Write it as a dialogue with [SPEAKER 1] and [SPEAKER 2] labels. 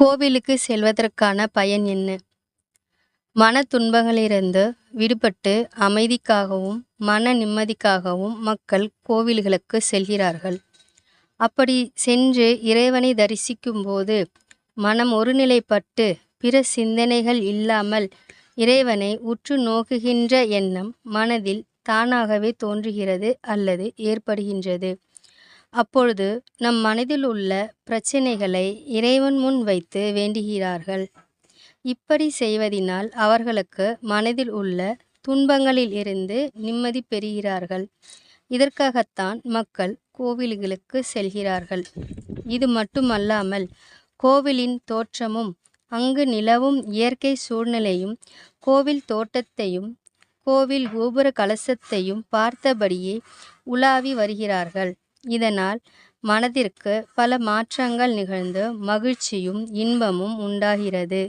[SPEAKER 1] கோவிலுக்கு செல்வதற்கான பயன் என்ன? மன துன்பங்களிலிருந்து விடுபட்டு அமைதிக்காகவும் மன நிம்மதிக்காகவும் மக்கள் கோவில்களுக்கு செல்கிறார்கள். அப்படி சென்று இறைவனை தரிசிக்கும்போது மனம் ஒருநிலைப்பட்டு பிற சிந்தனைகள் இல்லாமல் இறைவனை உற்று நோக்குகின்ற எண்ணம் மனதில் தானாகவே தோன்றுகிறது அல்லது ஏற்படுகின்றது. அப்பொழுது நம் மனதில் உள்ள பிரச்சனைகளை இறைவன் முன் வைத்து வேண்டுகிறார்கள். இப்படி செய்வதினால் அவர்களுக்கு மனதில் உள்ள துன்பங்களில் இருந்து நிம்மதி பெறுகிறார்கள். இதற்காகத்தான் மக்கள் கோவில்களுக்கு செல்கிறார்கள். இது மட்டுமல்லாமல் கோவிலின் தோற்றமும் அங்கு நிலவும் இயற்கை சூழ்நிலையும் கோவில் தோட்டத்தையும் கோவில் கோபுர கலசத்தையும் பார்த்தபடியே உலாவி வருகிறார்கள். இதனால் மனதிற்கு பல மாற்றங்கள் நிகழ்ந்து மகிழ்ச்சியும் இன்பமும் உண்டாகிறது.